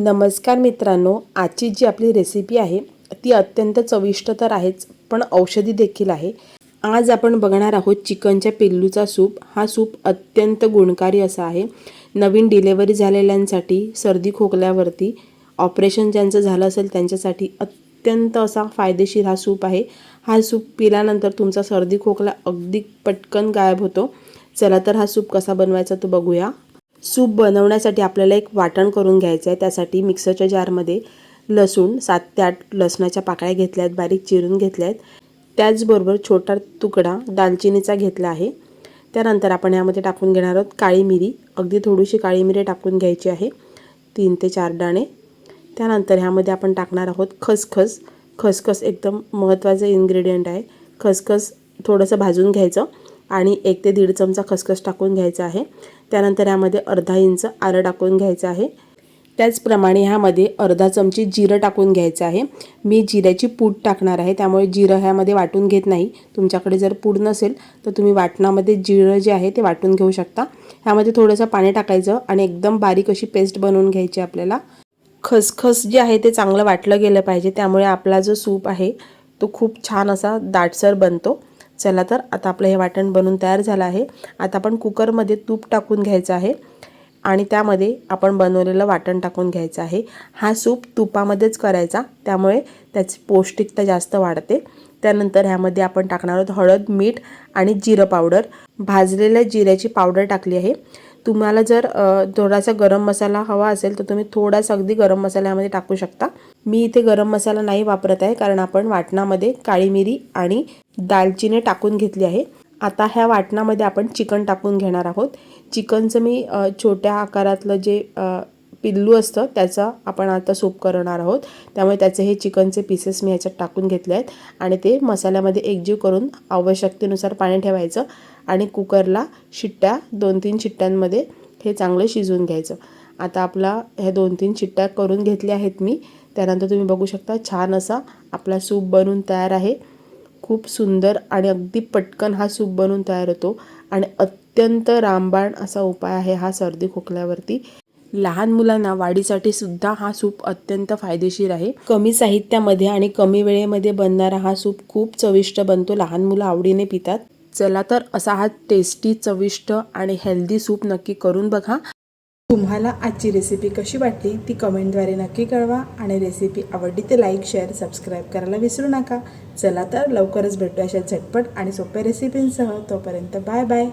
नमस्कार मित्रांनो आजची जी आपली रेसिपी आहे ती अत्यंत चविष्ट तर आहेच पण औषधी देखील आहे. आज आपण बघणार आहोत चिकनच्या पिल्लूचा सूप. हा सूप अत्यंत गुणकारी असा आहे. नवीन डिलेवरी झालेल्यांसाठी सर्दी खोकल्यावरती ऑपरेशन ज्यांचं झालं असेल त्यांच्यासाठी अत्यंत असा फायदेशीर हा सूप आहे. हा सूप पिल्यानंतर तुमचा सर्दी खोकला अगदी पटकन गायब होतो. चला तर हा सूप कसा बनवायचा तो बघूया. सूप बनवण्यासाठी आपल्याला एक वाटण करून घ्यायचं आहे त्यासाठी मिक्सरच्या जारमध्ये लसूण सात ते आठ लसणाच्या पाकळ्या घेतल्या आहेत बारीक चिरून घेतल्या आहेत त्याचबरोबर छोटा तुकडा दालचिनीचा घेतला आहे. त्यानंतर आपण यामध्ये टाकून घेणार आहोत काळी मिरी. अगदी थोडीशी काळी मिरी टाकून घ्यायची आहे. तीन ते चार दाणे. त्यानंतर ह्यामध्ये आपण टाकणार आहोत खसखस. खसखस एकदम महत्त्वाचं इन्ग्रेडियंट आहे. खसखस थोडंसं भाजून घ्यायचं. आणि एक ते दीड चमचा खसखस टाकून घ्यायचा आहे. त्यानंतर यामध्ये अर्धा इंच आलं टाकून घ्यायचं आहे. त्याचप्रमाणे ह्यामध्ये अर्धा चमची जिरं टाकून घ्यायचं आहे. मी जिऱ्याची पूड टाकणार आहे त्यामुळे जिरं ह्यामध्ये वाटून घेत नाही. तुमच्याकडे जर पूड नसेल तर तुम्ही वाटणामध्ये जिरं जे आहे ते वाटून घेऊ शकता. ह्यामध्ये थोडंसं पाणी टाकायचं आणि एकदम बारीक अशी पेस्ट बनवून घ्यायची आपल्याला. खसखस जे आहे ते चांगलं वाटलं गेलं पाहिजे त्यामुळे आपला जो सूप आहे तो खूप छान असा दाटसर बनतो. चला तर आता आपलं हे वाटण बनून तयार झालं आहे. आता आपण कुकरमध्ये तूप टाकून घ्यायचं आहे आणि त्यामध्ये आपण बनवलेलं वाटण टाकून घ्यायचं आहे. हा सूप तुपामध्येच करायचा त्यामुळे त्याची पौष्टिकता जास्त वाढते. त्यानंतर ह्यामध्ये आपण टाकणार आहोत हळद मीठ आणि जिरं पावडर. भाजलेल्या जिऱ्याची पावडर टाकली आहे. तुम्हाला जर थोडासा गरम मसाला हवा असेल तर तुम्ही थोडासा अगदी गरम मसाल्यामध्ये टाकू शकता. मी इथे गरम मसाला नाही वापरत आहे कारण आपण वाटणामध्ये काळी मिरी आणि दालचिनी टाकून घेतली आहे. आता ह्या वाटणामध्ये आपण चिकन टाकून घेणार आहोत. चिकनचं मी छोट्या आकारातलं जे पिल्लू असतं त्याचा आपण आता सूप करणार आहोत. त्यामुळे त्याचे हे चिकनचे पीसेस मी ह्याच्यात टाकून घेतले आहेत. आणि ते मसाल्यामध्ये एकजीव करून आवश्यकतेनुसार पाणी ठेवायचं आणि कुकरला शिट्ट्या दोन तीन शिट्ट्यांमध्ये हे चांगलं शिजवून घ्यायचं. आता आपला ह्या दोन तीन शिट्ट्या करून घेतल्या आहेत मी. त्यानंतर तुम्ही बघू शकता छान असा आपला सूप बनून तयार आहे. खूप सुंदर आणि अगदी पटकन हा सूप बनून तयार होतो. आणि अत्यंत रामबाण असा उपाय आहे हा सर्दी खोकल्यावरती. लहान मुलांना वाढीसाठी सुद्धा हा सूप अत्यंत फायदेशीर आहे. कमी साहित्यामध्ये आणि कमी वेळेमध्ये बनणारा हा सूप खूप चविष्ट बनतो लहान मुलं आवडीने पितात. चला तर असा हा टेस्टी चविष्ट आणि हेल्दी सूप नक्की करून बघा. तुम्हाला आजची रेसिपी कशी वाटली ती कमेंटद्वारे नक्की कळवा आणि रेसिपी आवडली तर लाईक शेअर सबस्क्राईब करायला विसरू नका. चला तर लवकरच भेटू अशा झटपट आणि सोप्या रेसिपींसह तोपर्यंत बाय बाय